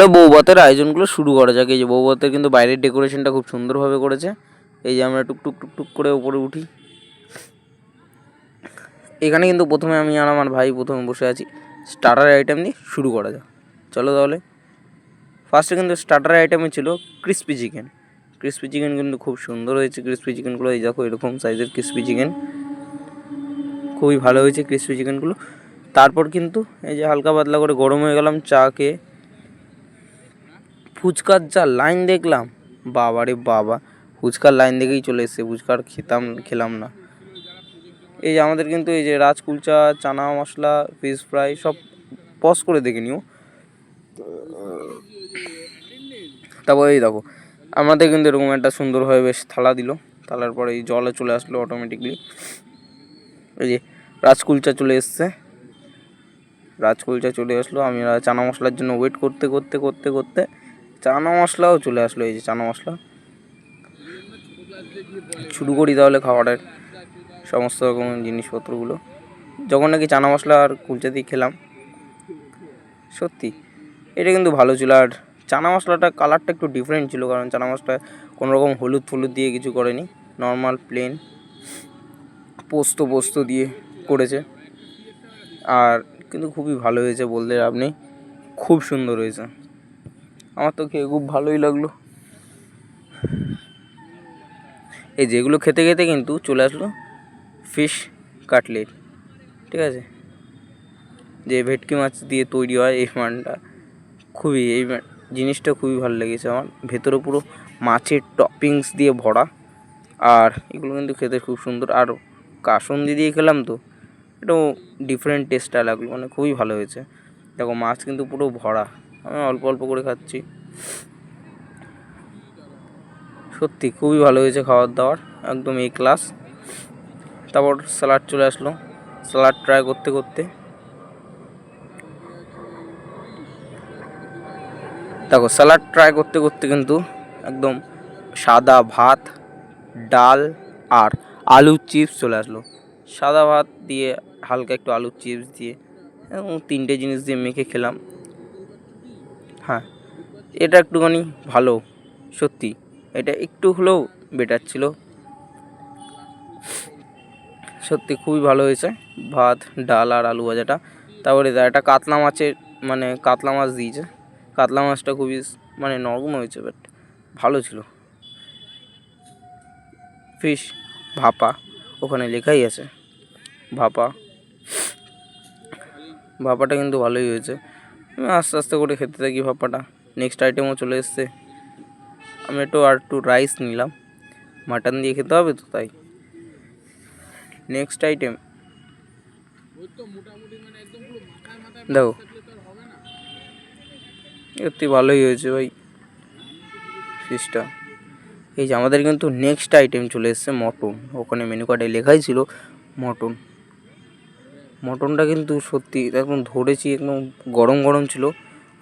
তাহলে বৌভাতের আয়োজনগুলো শুরু করা যাক। এই যে বৌভাতের কিন্তু বাইরের ডেকোরেশনটা খুব সুন্দরভাবে করেছে। এই যে আমরা টুকটুক টুকটুক করে উপরে উঠি। এখানে কিন্তু প্রথমে আমি আর আমার ভাই প্রথমে বসে আছি। স্টার্টার আইটেম দিয়ে শুরু করা যাক। চলো তাহলে। ফার্স্টে কিন্তু স্টার্টার আইটেমে ছিল ক্রিস্পি চিকেন ক্রিস্পি চিকেন কিন্তু খুব সুন্দর হয়েছে। ক্রিস্পি চিকেনগুলো এই দেখো এরকম সাইজের ক্রিস্পি চিকেন খুবই ভালো হয়েছে ক্রিস্পি চিকেনগুলো তারপর কিন্তু এই যে হালকা পাতলা করে গরম হয়ে গেলাম চা খেয়ে ফুচকার যা লাইন দেখলাম বাবা রে বাবা, ফুচকার লাইন দেখেই চলে এসছে ফুচকার খেতাম, খেলাম না। এই যে আমাদের কিন্তু এই যে রাজ কুলচা চানা মশলা ফিশ ফ্রাই সব পজ করে দেখে নিও। তারপর এই দেখো, আমাদের কিন্তু এরকম একটা সুন্দরভাবে বেশ থালা দিল, থালার পরে এই জলে চলে আসলো অটোমেটিকলি এই যে রাজকুলচা চলে এসছে। রাজকুলচা চলে আসলো, আমি চানা মশলার জন্য ওয়েট করতে করতে করতে করতে। চানা মশলাও চলে আসলো, এই যে চানা মশলা। শুরু করি তাহলে খাবারের সমস্ত রকম জিনিসপত্রগুলো। যখন নাকি চানা মশলা আর কুলচা দিয়ে খেলাম, সত্যি, এটা কিন্তু ভালো ছিল। আর চানা মশলাটা কালারটা একটু ডিফারেন্ট ছিল, কারণ চানা মশলা কোনো রকম হলুদ ফলুদ দিয়ে কিছু করেনি। নর্মাল প্লেন পোস্ত পোস্ত দিয়ে করেছে। আর কিন্তু খুবই ভালো হয়েছে বলতে আপনি, খুব সুন্দর হয়েছে। আমার তো খেয়ে খুব ভালোই লাগল। এই যেগুলো খেতে খেতে কিন্তু চলে আসলো ফিশ কাটলেট ঠিক আছে? যে ভেটকি মাছ দিয়ে তৈরি হয় এই মানটা। খুবই, এই জিনিসটা খুবই ভালো লেগেছে আমার। ভেতরে পুরো মাছের টপিংস দিয়ে ভরা। আর এগুলো কিন্তু খেতে খুব সুন্দর। আর কাসুন্দি দিয়ে খেলাম তো, এটাও ডিফারেন্ট টেস্টটা লাগল। মানে খুবই ভালো হয়েছে। দেখো, মাছ কিন্তু পুরো ভরা। আমি অল্প অল্প করে খাচ্ছি। সত্যি খুবই ভালো হয়েছে খাবার দাবার একদম এ ক্লাস তারপর স্যালাড চলে আসলো। স্যালাড ট্রাই করতে করতে। দেখো স্যালাড ট্রাই করতে করতে কিন্তু একদম সাদা ভাত, ডাল আর আলুর চিপস চলে আসলো। সাদা ভাত দিয়ে হালকা একটু আলুর চিপস দিয়ে তিনটে জিনিস দিয়ে মেখে খেলাম। হ্যাঁ এটা একটুখানি ভালো, সত্যি। এটা একটু হলেও বেটার ছিল। সত্যি খুবই ভালো হয়েছে। ভাত, ডাল আর আলু ভাজাটা। তারপরে একটা কাতলা মাছের মানে কাতলা মাছ দিয়েছে। কাতলা মাছটা খুবই মানে নরম হয়েছে বাট ভালো ছিল। ফিশ ভাপা, ওখানে লেখাই আছে। ভাপা। ভাপাটা কিন্তু ভালোই হয়েছে। আস্তে আস্তে করে খেতে থাকি ভাপাটা। নেক্সট আইটেমও চলে এসছে। আমি একটু আর একটু রাইস নিলাম। মাটন দিয়ে খেতে হবে তো তাই। নেক্সট আইটেম দেখো। সত্যি ভালোই হয়েছে ভাই। ফিশটা এই যে আমাদের কিন্তু নেক্সট আইটেম চলে এসছে মটন। ওখানে মেনু কার্ডে লেখাই ছিল মটন। মটনটা কিন্তু সত্যি একদম ধরেছি, একদম গরম গরম ছিল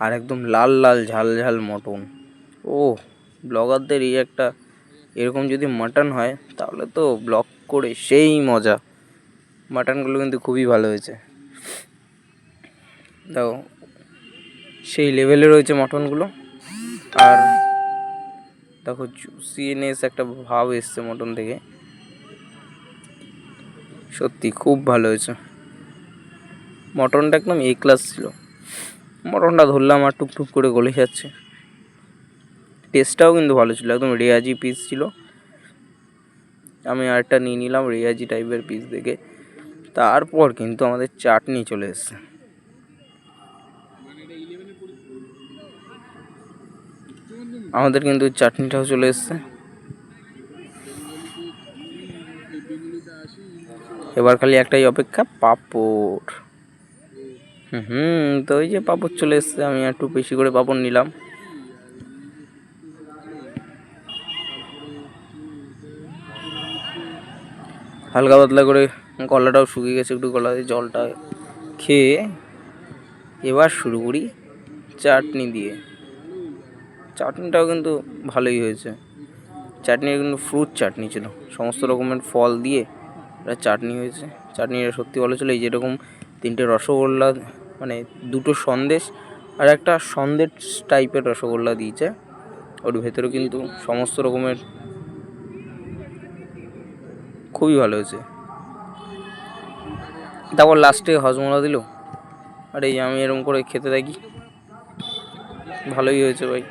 আর একদম লাল লাল ঝাল ঝাল মটন। ও ব্লগারদের এই একটা এরকম যদি মাটন হয়, তাহলে তো ব্লগ করে সেই মজা। মাটনগুলো কিন্তু খুবই ভালো হয়েছে। দেখো, সেই লেভেলে রয়েছে মটনগুলো। আর দেখো জুসিনেস একটা ভাব এসছে মটন থেকে। সত্যি খুব ভালো হয়েছে। মটনটা একদম এ ক্লাস ছিল। মটনটা ধরলাম আর টুকটুক করে গলে যাচ্ছে। টেস্টটাও কিন্তু ভালো ছিল, একদম রেয়াজি পিস ছিল। আমি আরেকটা নিয়ে নিলাম রেয়াজি টাইপের পিস দেখে। তারপর কিন্তু আমাদের চাটনি চলে এসছে। আমাদের কিন্তু চাটনিটাও চলে এসছে। এবার খালি একটাই অপেক্ষা, পাঁপড়। হুম তো ওই যে পাঁপড় চলে এসছে, আমি একটু বেশি করে পাপড় নিলাম। হালকা পাতলা করে গলাটাও শুকিয়ে গেছে, একটু গলা জলটা খেয়ে এবার শুরু করি চাটনি দিয়ে। চাটনিটাও কিন্তু ভালোই হয়েছে। চাটনি কিন্তু ফ্রুট চাটনি ছিল। সমস্ত রকমের ফল দিয়ে একটা চাটনি হয়েছে। চাটনিটা সত্যি ভালো ছিল এই যেরকম তিনটে রসগোল্লা মানে দুটো সন্দেশ আর একটা সন্দেশ টাইপের রসগোল্লা দিয়েছে। ওর ভেতরে কিন্তু সমস্ত রকমের খুবই ভালো হয়েছে। তারপর লাস্টে হজমোলা দিল। আর এই আমি এরকম করে খেতে থাকি। ভালোই হয়েছে ভাই।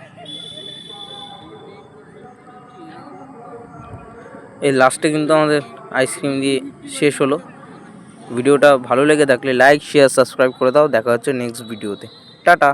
এই লাস্টে কিন্তু আমাদের আইসক্রিম দিয়ে শেষ হলো। ভিডিওটা ভালো লেগে থাকলে লাইক শেয়ার সাবস্ক্রাইব করে দাও। দেখা হচ্ছে নেক্সট ভিডিওতে টাটা।